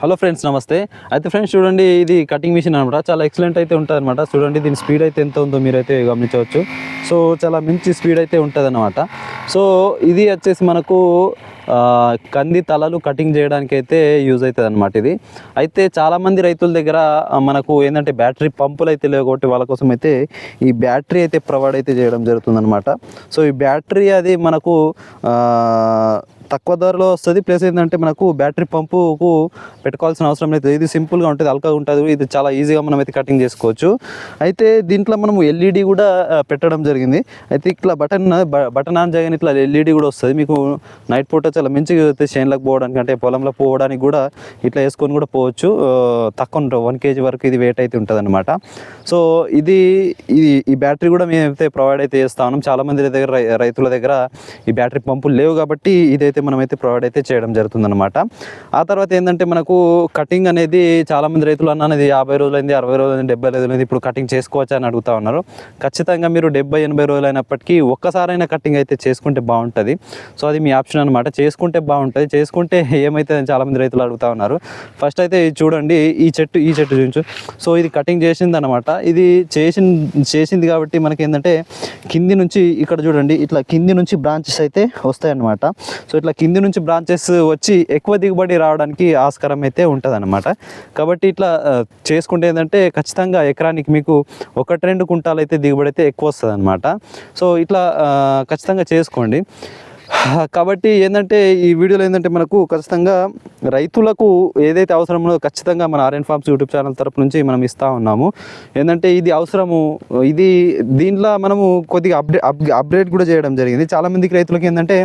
Hello friends నమస్తే. అయితే friends చూడండి ఇది కటింగ్ మిషన్ అనమాట చాలా ఎక్సలెంట్ అయితే ఉంటుంది అనమాట చూడండి దీని స్పీడ్ అయితే ఎంత ఉందో మీరైతే గమనించవచ్చు. సో చాలా మంచి స్పీడ్ అయితే ఉంటుంది అనమాట సో ఇది వచ్చేసి మనకు కంది తలలు కటింగ్ చేయడానికి అయితే యూజ్ అవుతుంది అనమాట ఇది. అయితే చాలామంది రైతుల దగ్గర మనకు ఏంటంటే బ్యాటరీ పంపులు అయితే లేవు కాబట్టి వాళ్ళ కోసం అయితే ఈ బ్యాటరీ అయితే ప్రొవైడ్ అయితే చేయడం జరుగుతుంది అనమాట సో ఈ బ్యాటరీ అది మనకు తక్కువ ధరలో వస్తుంది. ప్లస్ ఏంటంటే మనకు బ్యాటరీ పంపుకు పెట్టుకోవాల్సిన అవసరం లేదు. ఇది సింపుల్గా ఉంటుంది అల్కగా ఉంటుంది. ఇది చాలా ఈజీగా మనం అయితే కటింగ్ చేసుకోవచ్చు. అయితే దీంట్లో మనము ఎల్ఈడి కూడా పెట్టడం జరిగింది. అయితే ఇట్లా బటన్ బటన్ ఆన్ చేయగానే ఇట్లా ఎల్ఈడి కూడా వస్తుంది. మీకు నైట్ పూట చాలా మంచిగా అయితే చేనులకు పోవడానికి అంటే పొలంలో పోవడానికి కూడా ఇట్లా వేసుకొని కూడా పోవచ్చు. తక్కువ ఉంటుంది వన్ కేజీ వరకు ఇది వెయిట్ అయితే ఉంటుంది అనమాట సో ఇది ఇది ఈ బ్యాటరీ కూడా మేమైతే ప్రొవైడ్ అయితే చేస్తా ఉన్నాం. చాలామంది దగ్గర రై- రైతుల దగ్గర ఈ బ్యాటరీ పంపులు లేవు కాబట్టి ఇదైతే అయితే మనమైతే ప్రొవైడ్ అయితే చేయడం జరుగుతుంది అనమాట ఆ తర్వాత ఏంటంటే మనకు కటింగ్ అనేది చాలామంది రైతులు అన్న అనేది యాభై రోజులైంది అరవై రోజులైంది డెబ్బై రోజులైంది ఇప్పుడు కటింగ్ చేసుకోవచ్చా అని అడుగుతా ఉన్నారు. ఖచ్చితంగా మీరు డెబ్బై ఎనభై రోజులు అయినప్పటికీ ఒక్కసారైనా కటింగ్ అయితే చేసుకుంటే బాగుంటుంది. సో అది మీ ఆప్షన్ అనమాట చేసుకుంటే బాగుంటుంది చేసుకుంటే ఏమైతే చాలామంది రైతులు అడుగుతా ఉన్నారు. ఫస్ట్ అయితే ఇది చూడండి ఈ చెట్టు ఈ చెట్టు చూపించు. సో ఇది కటింగ్ చేసింది అనమాట ఇది చేసిన చేసింది కాబట్టి మనకి ఏంటంటే కింది నుంచి ఇక్కడ చూడండి ఇట్లా కింది నుంచి బ్రాంచెస్ అయితే వస్తాయన్నమాట. సో ఇట్లా కింది నుంచి బ్రాంచెస్ వచ్చి ఎక్కువ దిగుబడి రావడానికి ఆస్కారం అయితే ఉంటుంది కాబట్టి ఇట్లా చేసుకుంటే ఏంటంటే ఖచ్చితంగా ఎకరానికి మీకు ఒకటి రెండు కుంటాలు అయితే దిగుబడి అయితే ఎక్కువ వస్తుంది అనమాట సో ఇట్లా ఖచ్చితంగా చేసుకోండి. కాబట్టి ఏంటంటే ఈ వీడియోలో ఏంటంటే మనకు ఖచ్చితంగా రైతులకు ఏదైతే అవసరమో ఖచ్చితంగా మన ఆర్ఎన్ ఫార్మ్స్ యూట్యూబ్ ఛానల్ తరపు నుంచి మనం ఇస్తూ ఉన్నాము. ఏంటంటే ఇది అవసరము ఇది దీంట్లో మనము కొద్దిగా అప్డే అప్ అప్డేట్ కూడా చేయడం జరిగింది. చాలామందికి రైతులకు ఏంటంటే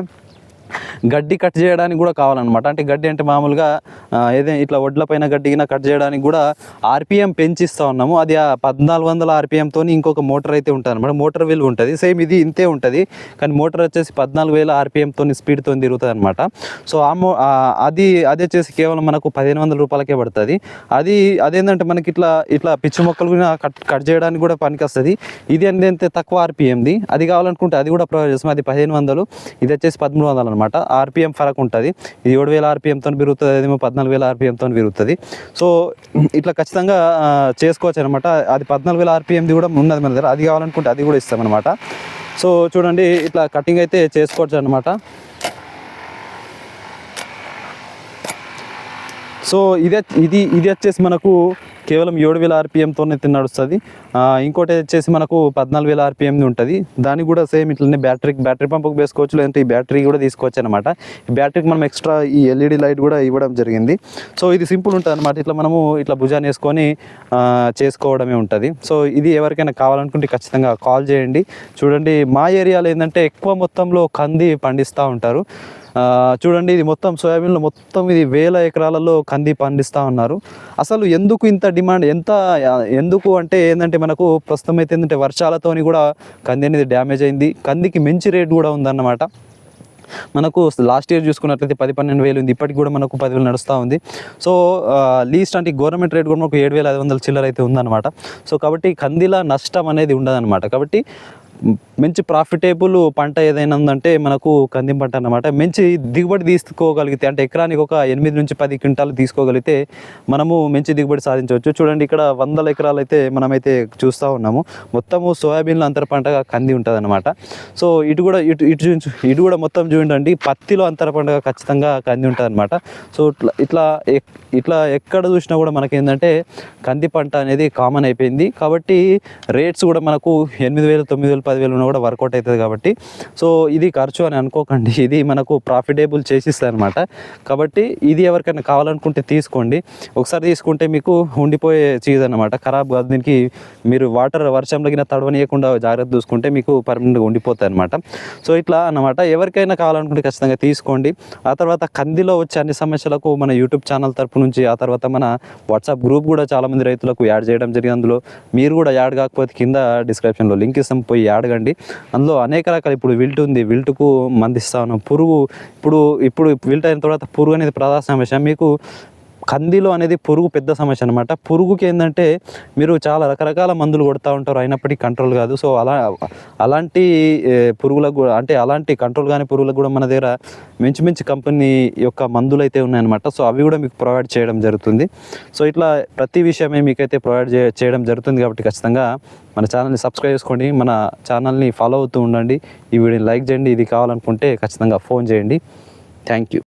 గడ్డి కట్ చేయడానికి కూడా కావాలన్నమాట. అంటే గడ్డి అంటే మామూలుగా ఏదైనా ఇట్లా వడ్ల పైన గడ్డిగిన కట్ చేయడానికి కూడా ఆర్పిఎం పెంచిస్తూ ఉన్నాము. అది ఆ పద్నాలుగు వందల ఆర్పిఎంతో ఇంకొక మోటార్ అయితే ఉంటుంది అనమాట మోటార్ విలువ ఉంటుంది. సేమ్ ఇది ఇంతే ఉంటుంది. కానీ మోటార్ వచ్చేసి పద్నాలుగు వేల ఆర్పిఎంతో స్పీడ్తో తిరుగుతుంది అనమాట సో ఆ మో అది అది వచ్చేసి కేవలం మనకు పదిహేను వందల రూపాయలకే పడుతుంది. అది అదేంటంటే మనకి ఇట్లా ఇట్లా పిచ్చి మొక్కలు కూడా కట్ కట్ చేయడానికి కూడా పనికి వస్తుంది. ఇది అంటే తక్కువ ఆర్పిఎంది. అది కావాలనుకుంటే అది కూడా ప్రొవైడ్ చేస్తాం. అది పదిహేను వందలు. ఇది వచ్చేసి పదమూడు వందలు అనమాట ఆర్పిఎం ఫరక్ ఉంటుంది. ఇది ఏడు వేల ఆర్పిఎంతో పెరుగుతుంది అదేమో పద్నాలుగు వేల ఆర్పిఎంతో పెరుగుతుంది. సో ఇట్లా ఖచ్చితంగా చేసుకోవచ్చు అనమాట అది పద్నాలుగు వేల ఆర్పిఎంది కూడా ఉన్నది మన దగ్గర. అది కావాలనుకుంటే అది కూడా ఇస్తామన్నమాట. సో చూడండి ఇట్లా కటింగ్ అయితే చేసుకోవచ్చు అనమాట సో ఇదే ఇది ఇది వచ్చేసి మనకు కేవలం ఏడు వేల ఆర్పిఎంతోనే తిన్న నడుస్తుంది. ఇంకోటి వచ్చేసి మనకు పద్నాలుగు వేల ఆర్పిఎంది ఉంటుంది. దానికి కూడా సేమ్ ఇట్లనే బ్యాటరీ బ్యాటరీ పంపుకు వేసుకోవచ్చు లేదంటే ఈ బ్యాటరీ కూడా తీసుకోవచ్చు అనమాట ఈ బ్యాటరీకి మనం ఎక్స్ట్రా ఈ ఎల్ఈడి లైట్ కూడా ఇవ్వడం జరిగింది. సో ఇది సింపుల్ ఉంటుంది అనమాట ఇట్లా మనము ఇట్లా భుజాన్ని వేసుకొని చేసుకోవడమే ఉంటుంది. సో ఇది ఎవరికైనా కావాలనుకుంటే ఖచ్చితంగా కాల్ చేయండి. చూడండి మా ఏరియాలో ఏంటంటే ఎక్కువ మొత్తంలో కంది పండిస్తూ ఉంటారు. చూడండి ఇది మొత్తం సోయాబీన్లో మొత్తం ఇది వేల ఎకరాలలో కంది పండిస్తూ ఉన్నారు. అసలు ఎందుకు ఇంత డిమాండ్ ఎంత ఎందుకు అంటే ఏంటంటే మనకు ప్రస్తుతం అయితే ఏంటంటే వర్షాలతోని కూడా కంది అనేది డ్యామేజ్ అయింది. కందికి మంచి రేట్ కూడా ఉందన్నమాట. మనకు లాస్ట్ ఇయర్ చూసుకున్నట్లయితే పది పన్నెండు వేలు ఉంది. ఇప్పటికి కూడా మనకు పదివేలు నడుస్తూ ఉంది. సో లీస్ట్ అంటే గవర్నమెంట్ రేట్ కూడా మనకు ఏడు వేల ఐదు వందల చిల్లర అయితే ఉందన్నమాట. సో కాబట్టి కందిల నష్టం అనేది ఉండదన్నమాట. కాబట్టి మంచి ప్రాఫిటేబుల్ పంట ఏదైనా ఉందంటే మనకు కంది పంట అన్నమాట. మంచి దిగుబడి తీసుకోగలిగితే అంటే ఎకరానికి ఒక ఎనిమిది నుంచి పది క్వింటాలు తీసుకోగలిగితే మనము మంచి దిగుబడి సాధించవచ్చు. చూడండి ఇక్కడ వందల ఎకరాలు అయితే మనమైతే చూస్తూ ఉన్నాము. మొత్తము సోయాబీన్లో అంతర పంటగా కంది ఉంటుంది అనమాట సో ఇటు కూడా ఇటు ఇటు చూ ఇటు కూడా మొత్తం చూడండి పత్తిలో అంతర పంటగా ఖచ్చితంగా కంది ఉంటుంది అనమాట సో ఇట్లా ఇట్లా ఇట్లా ఎక్కడ చూసినా కూడా మనకి ఏంటంటే కంది పంట అనేది కామన్ అయిపోయింది. కాబట్టి రేట్స్ కూడా మనకు ఎనిమిది వేలు తొమ్మిది వేలు పదివేలు ఉన్నా కూడా వర్కౌట్ అవుతుంది కాబట్టి. సో ఇది ఖర్చు అని అనుకోకండి. ఇది మనకు ప్రాఫిటేబుల్ చేసిస్తుంది అనమాట కాబట్టి ఇది ఎవరికైనా కావాలనుకుంటే తీసుకోండి. ఒకసారి తీసుకుంటే మీకు ఉండిపోయే చీజ్ అనమాట ఖరాబ్ కాదు. దీనికి మీరు వాటర్ వర్షంలో గిన తడవనీయకుండా జాగ్రత్త చూసుకుంటే మీకు పర్మనెంట్గా ఉండిపోతాయి అనమాట సో ఇట్లా అన్నమాట. ఎవరికైనా కావాలనుకుంటే ఖచ్చితంగా తీసుకోండి. ఆ తర్వాత కందిలో వచ్చే అన్ని సమస్యలకు మన యూట్యూబ్ ఛానల్ తరపు నుంచి ఆ తర్వాత మన వాట్సాప్ గ్రూప్ కూడా చాలామంది రైతులకు యాడ్ చేయడం జరిగింది. అందులో మీరు కూడా యాడ్ కాకపోతే కింద డిస్క్రిప్షన్లో లింక్ ఇస్తాం. పోయి యాడ్ అడగండి అందులో అనేక రకాల ఇప్పుడు విల్ట్ ఉంది. విల్ట్కు మందిస్తాను పురుగు ఇప్పుడు ఇప్పుడు విల్ట్ అయిన తర్వాత పురుగు అనేది ప్రధాన సమస్య. మీకు కందిలో అనేది పురుగు పెద్ద సమస్య అనమాట పురుగుకి ఏంటంటే మీరు చాలా రకరకాల మందులు కొడతా ఉంటారు అయినప్పటికీ కంట్రోల్ కాదు. సో అలా అలాంటి పురుగులకు కూడా అంటే అలాంటి కంట్రోల్ కాని పురుగులకు కూడా మన దగ్గర మంచి మంచి కంపెనీ యొక్క మందులు అయితే ఉన్నాయన్నమాట. సో అవి కూడా మీకు ప్రొవైడ్ చేయడం జరుగుతుంది. సో ఇట్లా ప్రతి విషయమే మీకైతే ప్రొవైడ్ చే చేయడం జరుగుతుంది కాబట్టి ఖచ్చితంగా మన ఛానల్ని సబ్స్క్రైబ్ చేసుకోండి. మన ఛానల్ని ఫాలో అవుతూ ఉండండి. ఈ వీడియోని లైక్ చేయండి. ఇది కావాలనుకుంటే ఖచ్చితంగా ఫోన్ చేయండి. Thank you.